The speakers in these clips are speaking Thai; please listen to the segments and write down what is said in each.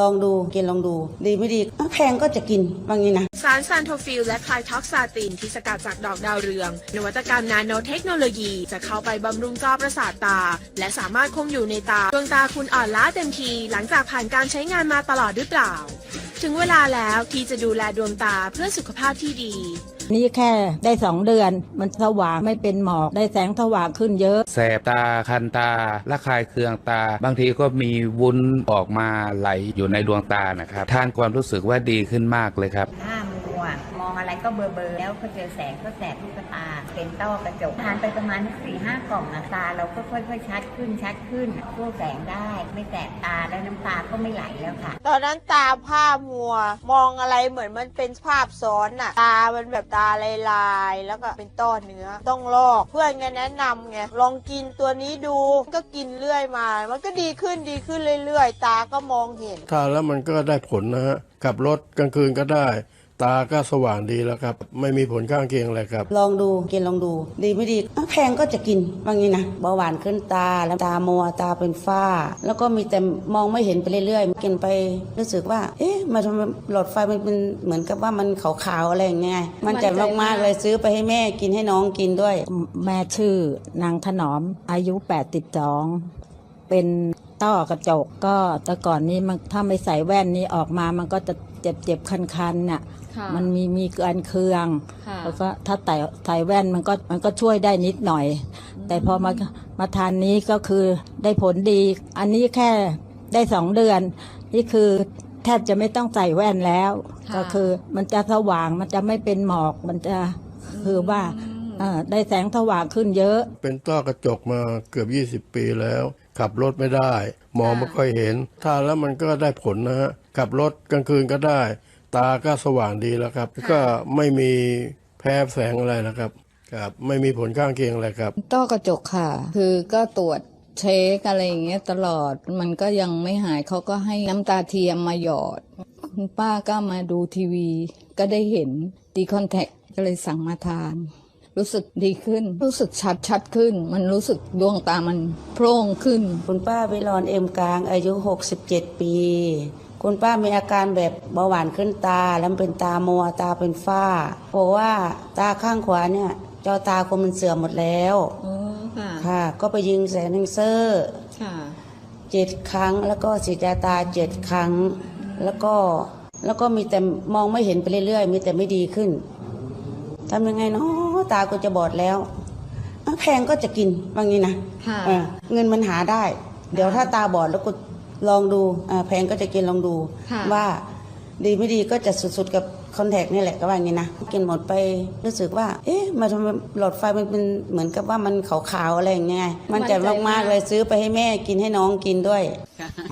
ลองดูกินลองดู ดีไม่ดีแพงก็จะกินบางนี้นะ สารซานโทฟิลและคลายท็อกซาตินที่สกัดจากดอกดาวเรือง นวัตกรรมนาโนเทคโนโลยีจะเข้าไปบำรุงจอประสาทตา และสามารถคงอยู่ในตาดวงตาคุณอ่อนล้าเต็มที หลังจากผ่านการใช้งานมาตลอดหรือเปล่า ถึงเวลาแล้วที่จะดูแลดวงตาเพื่อสุขภาพที่ดี นี่แค่ได้สองเดือน มันสว่างไม่เป็นหมอกได้แสงสว่างขึ้นเยอะ แสบตาคันตาระคายเคืองตา บางทีก็มีวุ้นออกมาไหลอยู่ในดวงตานะครับทานความรู้สึกว่าดีขึ้นมากเลยครับ หน้ามัวมองอะไรก็เบลอๆแล้วพอเจอแสงก็แสบลูกตา เป็นต้อกระจกทานไปประมาณสี่ห้ากล่องอะตาเราก็ค่อยๆชัดขึ้นชัดขึ้นสู้แสงได้ ไม่แสบตาแล้วน้ำตาก็ไม่ไหลแล้วค่ะ ตอนนั้นตาผ้ามัว มองอะไรเหมือนมันเป็นภาพซ้อนอะตามันแบบตาลายๆ แล้วก็เป็นต้อเนื้อ ต้องลอกเพื่อนไงแนะนำไงลองกินตัวนี้ดูก็กินเรื่อยมา มันก็ดีขึ้นดีขึ้นเรื่อยๆ ตาก็มองเห็นทานแล้วมันก็ได้ผลนะฮะขับรถกลางคืนก็ได้ ตาก็สว่างดีแล้วครับ ไม่มีผลข้างเคียงอะไรครับ ลองดูกินลองดู ดีไม่ดีอะแพงก็จะกินบางนี้นะเบาหวานขึ้นตาแล้วตามัวตาเป็นฝ้า แล้วก็มีแต่มองไม่เห็นไปเรื่อยๆกินไปรู้สึกว่า เอ๊ะมาทำไมหลอดไฟมันเป็นเหมือนกับว่ามันขาวๆอะไรอย่างเงี้ยมันใจะมากๆเลยซื้อไปให้แม่กินให้น้องกินด้วย แม่ชื่อนางถนอมอายุ 82 เป็น ต้อกระจกก็แต่ก่อนนี้มันถ้าไม่ใส่แว่นนี้ออกมามันก็จะเจ็บเจ็บๆคันๆน่ะค่ะมันมีมีเกินเคืองค่ะแล้วก็ถ้าใส่ใส่แว่นมันก็มันก็ช่วยได้นิดหน่อย แต่พอมามาทานนี้ก็คือได้ผลดี อันนี้แค่ได้สองเดือน นี่คือแทบจะไม่ต้องใส่แว่นแล้ว ค่ะ ก็คือมันจะสว่างมันจะไม่เป็นหมอกมันจะคือว่าเอ่อได้แสงสว่างขึ้นเยอะ เป็นต้อกระจกมาเกือบ 20 ปีแล้ว ขับรถไม่ได้ มองไม่ค่อยเห็นทานแล้วมันก็ได้ผลนะฮะขับรถกลางคืนก็ได้ ตาก็สว่างดีแล้วครับ ก็ไม่มีแพ้แสงอะไรนะครับครับไม่มีผลข้างเคียงอะไรครับ ต้อกระจกค่ะ คือก็ตรวจเช็คอะไรอย่างเงี้ยตลอดมันก็ยังไม่หายเขาก็ให้น้ำตาเทียมมาหยอด คุณป้าก็มาดูทีวี ก็ได้เห็นดีคอนแทคก็เลยสั่งมาทาน รู้สึกดีขึ้น รู้สึกชัดชัดขึ้น มันรู้สึกดวงตามันโพร่งขึ้น คุณป้าวิรอนเอ็มกลางอายุ 67 ปี คุณป้ามีอาการแบบเบาหวานขึ้นตา แล้วเป็นตามัวตาเป็นฝ้าเพราะว่าตาข้างขวาเนี่ยจอตาคนมันเสื่อมหมดแล้วอ๋อค่ะค่ะ ก็ไปยิงแสนเซอร์ค่ะเจ็ดครั้ง แล้วก็ฉีดยาตาเจ็ดครั้ง แล้วก็แล้วก็มีแต่มองไม่เห็นไปเรื่อยๆ มีแต่ไม่ดีขึ้นทำยังไงเนาะ ตาก็จะบอดแล้วอะแพงก็จะกินบางนี้นะค่ะเออเงินมันหาได้ เดี๋ยวถ้าตาบอดแล้วก็ลองดูอ่าแพงก็จะกินลองดูค่ะว่าดีไม่ดีก็จะสุดๆกับคอนแทคนี่แหละก็ว่าอย่างนี้นะกินหมดไปรู้สึกว่า เอ๊ะมาทำไมหลอดไฟมันเป็นเหมือนกับว่ามันขาวๆอะไรอย่างเงี้ยมันใจะมากๆเลยซื้อไปให้แม่กินให้น้องกินด้วย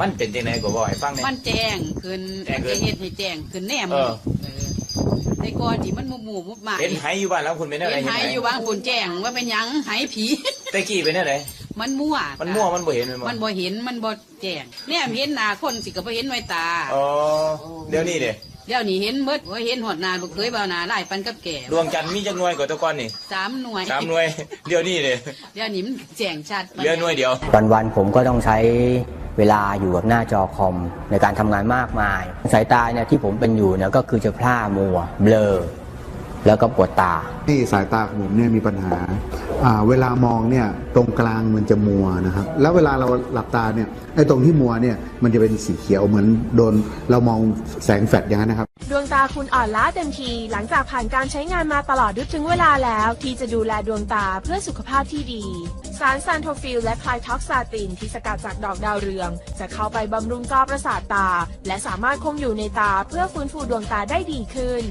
มันเป็นจังไดก็บอกให้ฟังหน่อยมันแจ้งขึ้นแจ้งขึ้นจะเฮ็ดให้แจ้งขึ้นแน่เอมันอเออ แต่ก่อนที่มันหมู่หมู่มุบมาเห็นไหอยู่บ้านแล้วคุณเป็นอะไรเห็นเห็นไหไหอยู่บางคนแจ้งว่าเป็นหยังไหผีตะกี้เป็นอะไรมันมั่วมันมั่วมันบ่เห็นมันบ่มันบ่เห็นมันบ่แจ้งเนี่ยเห็นหน้าคนสิก็บ่เห็นไว้ตาอ๋อเดี๋ยวนี้เด้เดี๋ยวนี้เห็นหมดว่าเห็นหอดหน้าลูกเคยบ่าวหน้าไล่ปันกับแก่ดวงจันทร์มีจักหน่วยกว่าแตะก่อนนี่สามหน่วยสามหน่วยเดี๋ยวนี้เด้เดี๋ยวนี้มันแจ้งชัดเหลือหน่วยเดียววันๆผมก็ต้องใช้ เวลาอยู่กับหน้าจอคอมในการทำงานมากมาย สายตาเนี่ยที่ผมเป็นอยู่เนี่ยก็คือจะพร่ามัวเบลอแล้วก็ปวดตา ที่สายตาของผมเนี่ยมีปัญหาอ่าเวลามองเนี่ยตรงกลางมันจะมัวนะครับ แล้วเวลาเราหลับตาเนี่ยไอ้ตรงที่มัวเนี่ยมันจะเป็นสีเขียวเหมือนโดนเรามองแสงแฟลชอย่างนั้นนะครับ วงตาคุณอ่อนล้าเต็มที หลังจากผ่านการใช้งานมาตลอดดึกถึงเวลาแล้ว ที่จะดูแลดวงตาเพื่อสุขภาพที่ดี สารซานโทฟิลและคลท็อกซาตินที่สกัดจากดอกดาวเรือง จะเข้าไปบำรุงจอประสาทตา และสามารถคงอยู่ในตาเพื่อฟื้นฟูดวงตาได้ดีขึ้น